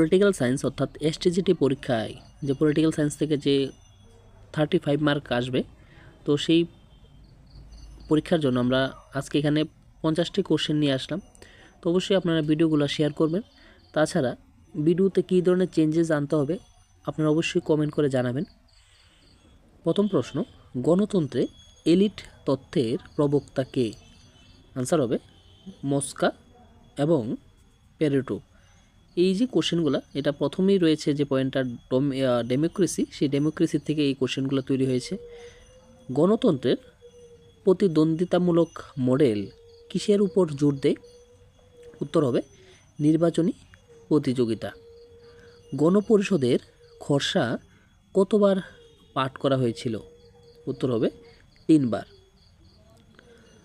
Political science অর্থাৎ STGT পরীক্ষায় যে পলিটিক্যাল সায়েন্স থেকে যে থার্টি ফাইভ মার্ক আসবে, তো সেই পরীক্ষার জন্য আমরা আজকে এখানে পঞ্চাশটি কোশ্চেন নিয়ে আসলাম। তো অবশ্যই আপনারা ভিডিওগুলো শেয়ার করবেন। তাছাড়া ভিডিওতে কী ধরনের চেঞ্জেস আনতে হবে, আপনারা অবশ্যই কমেন্ট করে জানাবেন। প্রথম প্রশ্ন, গণতন্ত্রে এলিট তথ্যের প্রবক্তা কে? আনসার হবে মস্কা এবং পেরেটো। এই যে কোশ্চেনগুলো এটা প্রথমেই রয়েছে যে পয়েন্টটা ডোম ডেমোক্রেসি সেই ডেমোক্রেসি থেকে এই কোশ্চেনগুলো তৈরি হয়েছে। গণতন্ত্রের প্রতিদ্বন্দ্বিতামূলক মডেল কিসের উপর জোর দেয়? উত্তর হবে, নির্বাচনী প্রতিযোগিতা। গণপরিষদের খরসা কতবার পাঠ করা হয়েছিল? উত্তর হবে, তিনবার।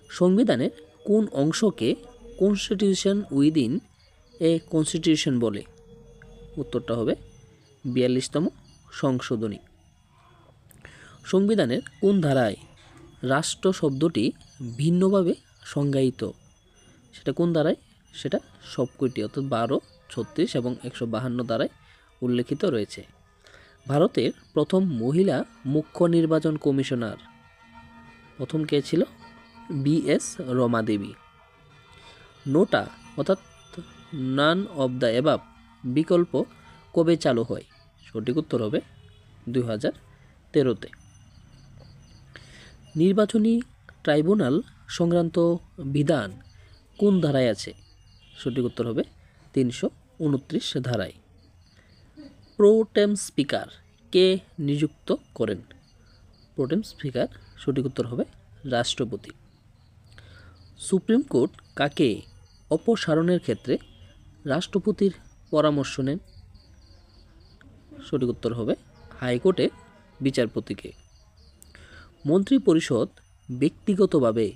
সংবিধানের কোন অংশকে কনস্টিটিউশন উইদিন এ কনস্টিটিউশন বলে। উত্তরটা হবে বিয়াল্লিশতম সংশোধনী। সংবিধানের কোন ধারায় রাষ্ট্র শব্দটি ভিন্নভাবে সংজ্ঞায়িত? সেটা কোন ধারায়? সেটা সবকটি, অর্থাৎ বারো, ছত্রিশ এবং একশো বাহান্ন ধারায় উল্লেখিত রয়েছে। ভারতের প্রথম মহিলা মুখ্য নির্বাচন কমিশনার প্রথম কে ছিল? B S Rama Devi NOTA, অর্থাৎ নান অব দ্য এবাব বিকল্প কবে চালু হয়? সঠিক উত্তর হবে দুই হাজার তেরোতে। নির্বাচনী ট্রাইব্যুনাল সংক্রান্ত বিধান কোন ধারায় আছে? সঠিক উত্তর হবে তিনশো উনত্রিশ ধারায়। প্রোটেম স্পিকার কে নিযুক্ত করেন? প্রোটেম স্পিকার সঠিক উত্তর হবে রাষ্ট্রপতি। সুপ্রিম কোর্ট কাকে অপসারণের ক্ষেত্রে রাষ্ট্রপতির পরামর্শ নেন। সঠিক উত্তর হবে হাইকোর্টে বিচারপতিকে। মন্ত্রী পরিষদ ব্যক্তিগতভাবে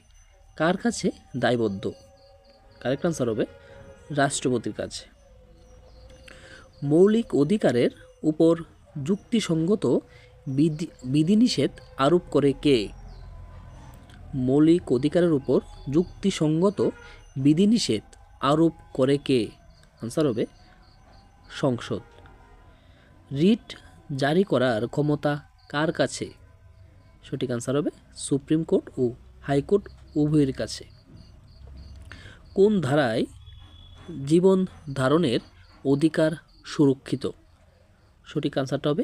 কার কাছে দায়বদ্ধ? কারেক্ট আনসার হবে রাষ্ট্রপতির কাছে। মৌলিক অধিকারের উপর যুক্তিসঙ্গত বিধি, বিধিনিষেধ আরোপ করে কে? মৌলিক অধিকারের উপর যুক্তিসঙ্গত বিধিনিষেধ আরোপ করে কে? আনসার হবে সংসদ। রিট জারি করার ক্ষমতা কার কাছে? সঠিক আনসার হবে সুপ্রিম কোর্ট ও হাইকোর্ট উভয়ের কাছে। কোন ধারায় জীবন ধারণের অধিকার সুরক্ষিত? সঠিক আনসারটা হবে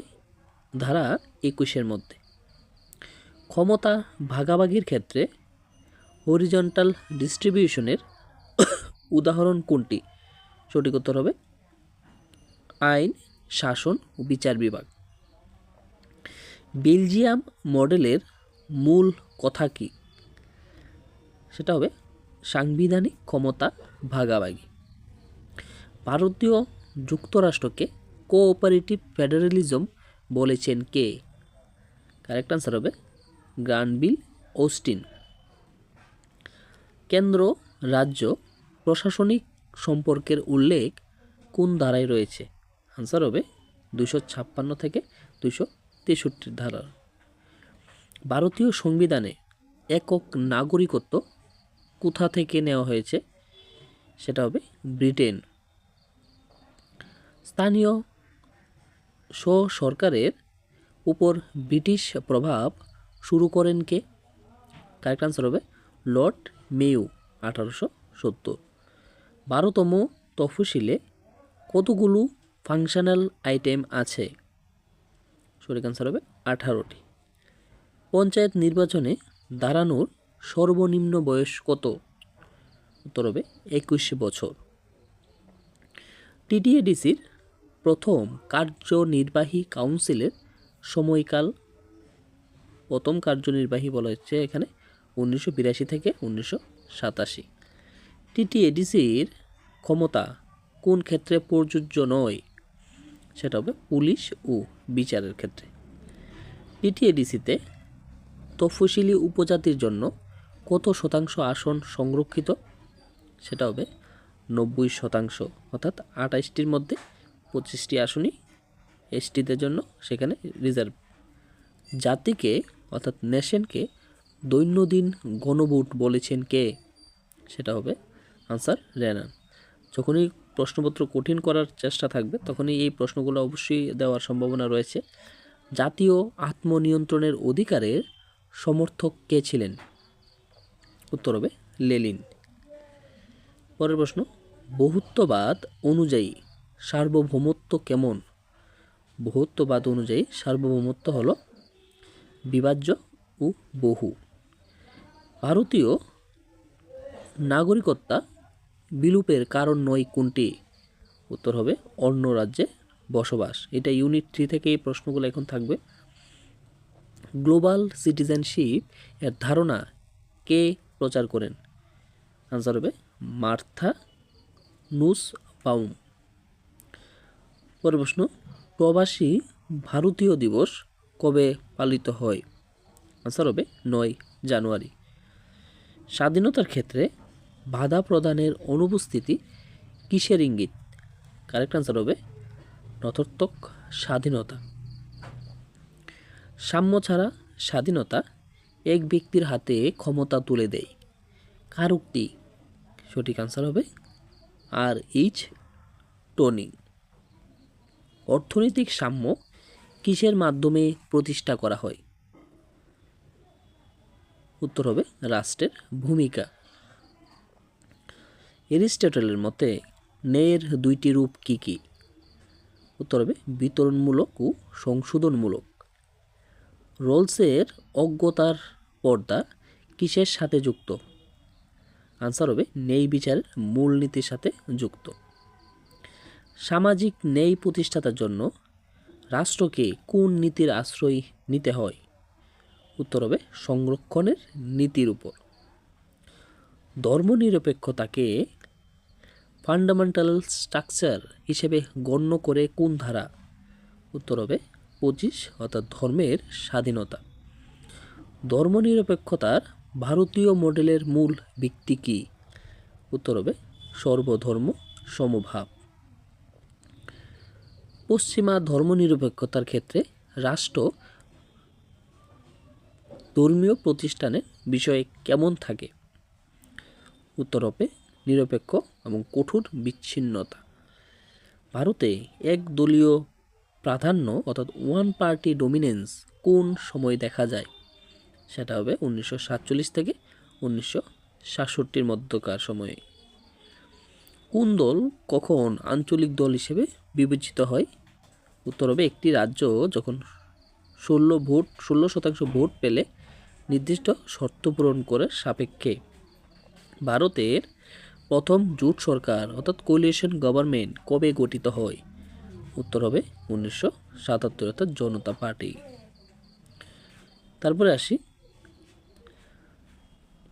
ধারা একুশের মধ্যে। ক্ষমতা ভাগাভাগির ক্ষেত্রে হরিজন্টাল ডিস্ট্রিবিউশনের উদাহরণ কোনটি? সঠিক উত্তর হবে আইন, শাসন ও বিচার বিভাগ। বেলজিয়াম মডেলের মূল কথা কি? সেটা হবে সাংবিধানিক ক্ষমতা ভাগাভাগি। ভারতীয় যুক্তরাষ্ট্রকে কোঅপারেটিভ ফেডারেলিজম বলেছেন কে? কারেক্ট আনসার হবে গ্রানবিল ওস্টিন। কেন্দ্র, রাজ্য, প্রশাসনিক সম্পর্কের উল্লেখ কোন ধারায় রয়েছে? আনসার হবে দুশো ছাপ্পান্ন থেকে দুশো তেষট্টি ধারা ভারতীয় সংবিধানে একক নাগরিকত্ব কোথা থেকে নেওয়া হয়েছে? সেটা হবে ব্রিটেন। স্থানীয় স্ব সরকারের উপর ব্রিটিশ প্রভাব শুরু করেন কে? কারেক্ট আনসার হবে লর্ড মেউ আঠারোশো সত্তর। বারোতম তফসিলে কতগুলো ফাংশনাল আইটেম আছে? সঠিক আনসার হবে আঠারোটি। পঞ্চায়েত নির্বাচনে দাঁড়ানোর সর্বনিম্ন বয়স কত? উত্তর হবে একুশ বছর। টিটিএডিসির প্রথম কার্যনির্বাহী কাউন্সিলের সময়কাল প্রথম কার্যনির্বাহী বলা হচ্ছে এখানে উনিশশো বিরাশি থেকে উনিশশো সাতাশি। টিটিএডিসির ক্ষমতা কোন ক্ষেত্রে প্রযোজ্য নয়? সেটা হবে পুলিশ ও বিচারের ক্ষেত্রে। টিটিএডিসিতে তফসিলি উপজাতির জন্য কত শতাংশ আসন সংরক্ষিত? সেটা হবে নব্বই শতাংশ, অর্থাৎ আঠাশটির মধ্যে পঁচিশটি আসনই এসটিদের জন্য সেখানে রিজার্ভ। জাতিকে, অর্থাৎ নেশনকে দৈনন্দিন গণভোট বলেছেন কে? সেটা হবে আনসার রেনান যখনই প্রশ্নপত্র কঠিন করার চেষ্টা থাকবে, তখনই এই প্রশ্নগুলো অবশ্যই দেওয়ার সম্ভাবনা রয়েছে। জাতীয় আত্মনিয়ন্ত্রণের অধিকারের সমর্থক কে ছিলেন? উত্তর হবে লেলিন পরের প্রশ্ন, বহুত্ববাদ অনুযায়ী সার্বভৌমত্ব কেমন? বহুত্ববাদ অনুযায়ী সার্বভৌমত্ব হল বিভাজ্য ও বহু। ভারতীয় নাগরিকত্বা বিলুপের কারণ নয় কোনটি? উত্তর হবে, অন্য রাজ্যে বসবাস। এটা ইউনিট থ্রি থেকে এই প্রশ্নগুলো এখন থাকবে। গ্লোবাল সিটিজেনশিপ এর ধারণা কে প্রচার করেন? আনসার হবে, মার্থা নুস বাউম পরের প্রশ্ন, প্রবাসী ভারতীয় দিবস কবে পালিত হয়? আনসার হবে, নয় জানুয়ারি। স্বাধীনতার ক্ষেত্রে বাধা প্রদানের অনুপস্থিতি কিসের ইঙ্গিত? কারেক্ট আনসার হবে নথর্থক স্বাধীনতা। সাম্য ছাড়া স্বাধীনতা এক ব্যক্তির হাতে ক্ষমতা তুলে দেয়। কার উক্তি? সঠিক আনসার হবে আর এইচ টোনি। অর্থনৈতিক সাম্য কিসের মাধ্যমে প্রতিষ্ঠা করা হয়? উত্তর হবে রাষ্ট্রের ভূমিকা। এরিস্টটলের মতে, ন্যায়ের দুইটি রূপ কি কি? উত্তর হবে, বিতরণমূলক ও সংশোধনমূলক। রোলসের অজ্ঞতার পর্দা কিসের সাথে যুক্ত? আনসার হবে, ন্যায় বিচারের মূলনীতির সাথে যুক্ত। সামাজিক ন্যায় প্রতিষ্ঠাতার জন্য রাষ্ট্রকে কোন নীতির আশ্রয় নিতে হয়? উত্তর হবে, সংরক্ষণের নীতির উপর। ধর্মনিরপেক্ষতাকে ফান্ডামেন্টাল স্ট্রাকচার হিসেবে গণ্য করে কোন ধারা? উত্তর হবে পঁচিশ, অর্থাৎ ধর্মের স্বাধীনতা। ধর্মনিরপেক্ষতার ভারতীয় মডেলের মূল ভিত্তি কী? উত্তর হবে সর্বধর্ম সমভাব। পশ্চিমা ধর্মনিরপেক্ষতার ক্ষেত্রে রাষ্ট্র ধর্মীয় প্রতিষ্ঠানের বিষয়ে কেমন থাকে? উত্তর হবে নিরপেক্ষ এবং কঠোর বিচ্ছিন্নতা। ভারতে একদলীয় প্রাধান্য অর্থাৎ ওয়ান পার্টি ডোমিনেন্স কোন সময় দেখা যায়? সেটা হবে উনিশশো সাতচল্লিশ থেকে উনিশশো সাতষট্টির মধ্যকার সময়ে। কোন দল কখন আঞ্চলিক দল হিসেবে বিবেচিত হয়? উত্তর হবে একটি রাজ্য যখন ষোলো ভোট, ষোলো শতাংশ ভোট পেলে নির্দিষ্ট শর্ত পূরণ করে সাপেক্ষে। ভারতের প্রথম জোট সরকার, অর্থাৎ কোলিয়েশন গভর্নমেন্ট কবে গঠিত হয়? উত্তর হবে উনিশশো সাতাত্তর, অর্থাৎ জনতা পার্টি। তারপরে আসি।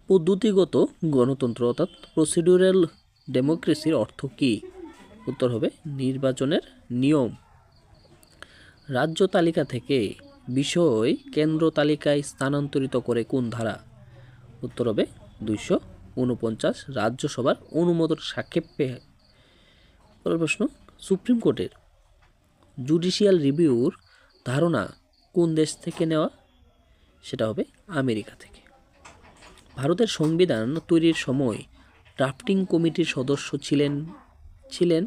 পদ্ধতিগত গণতন্ত্র, অর্থাৎ প্রসিডিউরাল ডেমোক্রেসির অর্থ কী? উত্তর হবে নির্বাচনের নিয়ম। রাজ্য তালিকা থেকে বিষয় কেন্দ্র তালিকায় স্থানান্তরিত করে কোন ধারা? উত্তর হবে দুইশো উনপঞ্চাশ রাজ্যসভার অনুমোদন সাক্ষেপে পরের প্রশ্ন, সুপ্রিম কোর্টের জুডিশিয়াল রিভিউর ধারণা কোন দেশ থেকে নেওয়া? সেটা হবে আমেরিকা থেকে। ভারতের সংবিধান তৈরির সময় ড্রাফটিং কমিটির সদস্য ছিলেন ছিলেন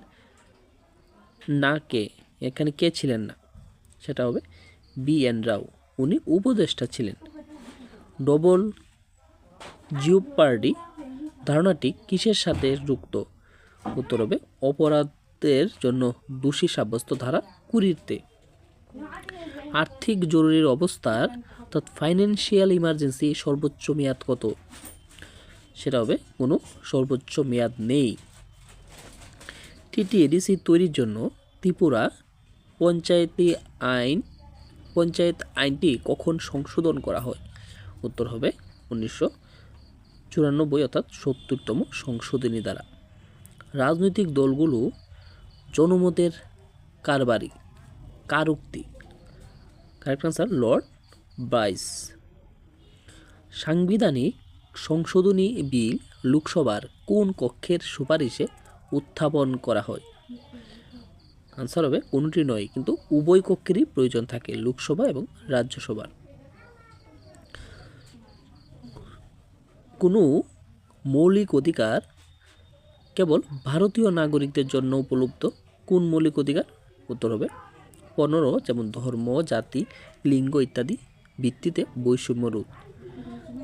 না কে? এখানে কে ছিলেন না? সেটা হবে বি এন রাও। উনি উপদেষ্টা ছিলেন। ডবল জিওপার্ডি ধারণাটি কিসের সাথে যুক্ত? উত্তর হবে, অপরাধের জন্য দোষী সাব্যস্ত ধারা কুড়িতে। আর্থিক জরুরির অবস্থার অর্থাৎ ফাইন্যান্সিয়াল ইমার্জেন্সি সর্বোচ্চ মেয়াদ কত? সেটা হবে, কোনো সর্বোচ্চ মেয়াদ নেই। টিটিএডিসি তৈরির জন্য ত্রিপুরা পঞ্চায়েতি আইন, পঞ্চায়েত আইনটি কখন সংশোধন করা হয়? উত্তর হবে, উনিশশো চুরানব্বই অর্থাৎ সত্তরতম সংশোধনী দ্বারা। রাজনৈতিক দলগুলো জনমতের কারবারি কার উক্তি কারেক্ট আনসার লর্ড ব্রাইস সাংবিধানিক সংশোধনী বিল লোকসভার কোন কক্ষের সুপারিশে উত্থাপন করা হয়? আনসার হবে কোনোটি নয়, কিন্তু উভয় কক্ষেরই প্রয়োজন থাকে, লোকসভা এবং রাজ্যসভার। কোনো মৌলিক অধিকার কেবল ভারতীয় নাগরিকদের জন্য উপলব্ধ? কোন মৌলিক অধিকার? উত্তর হবে, পনেরো, যেমন ধর্ম, জাতি, লিঙ্গ ইত্যাদি ভিত্তিতে বৈষম্য রোধ।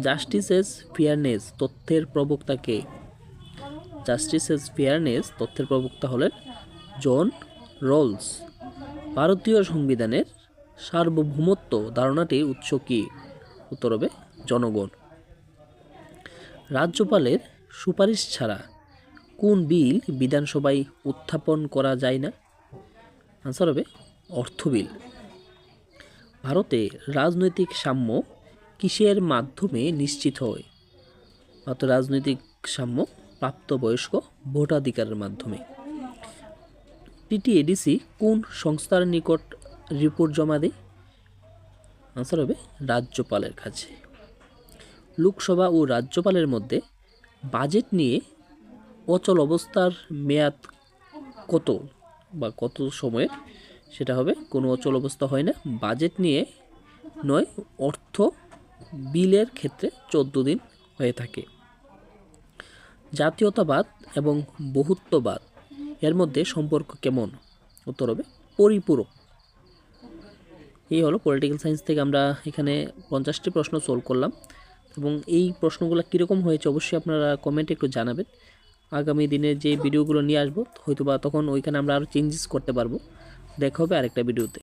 জাস্টিস এস ফেয়ারনেস তথ্যের প্রবক্তাকে জাস্টিস এস ফেয়ারনেস তথ্যের প্রবক্তা হলেন জন রোলস। ভারতীয় সংবিধানের সার্বভৌমত্ব ধারণাটির উৎস কী? উত্তর হবে, জনগণ। রাজ্যপালের সুপারিশ ছাড়া কোন বিল বিধানসভায় উত্থাপন করা যায় না? আনসার হবে অর্থ বিল। ভারতে রাজনৈতিক সাম্য কিসের মাধ্যমে নিশ্চিত হয়? ভারতের রাজনৈতিক সাম্য প্রাপ্তবয়স্ক ভোটাধিকারের মাধ্যমে। টিটিএডিসি কোন সংস্থার নিকট রিপোর্ট জমা দেয়? আনসার হবে রাজ্যপালের কাছে। লোকসভা ও রাজ্যপালের মধ্যে বাজেট নিয়ে অচল অবস্থার মেয়াদ কত বা কত সময়ের সেটা হবে? কোনো অচল অবস্থা হয় না। বাজেট নিয়ে নয়, অর্থ বিলের ক্ষেত্রে চোদ্দ দিন হয়ে থাকে। জাতীয়তাবাদ এবং বহুত্ববাদ, এর মধ্যে সম্পর্ক কেমন? উত্তর হবে পরিপূরক। এই হলো পলিটিক্যাল সায়েন্স থেকে আমরা এখানে পঞ্চাশটি প্রশ্ন সলভ করলাম। এবং এই প্রশ্নগুলো কীরকম হয়েছে অবশ্যই আপনারা কমেন্টে একটু জানাবেন। আগামী দিনে যে ভিডিওগুলো নিয়ে আসব হয়তো বা তখন ওইখানে আমরা আরও চেঞ্জেস করতে পারব। দেখা হবে আরেকটা ভিডিওতে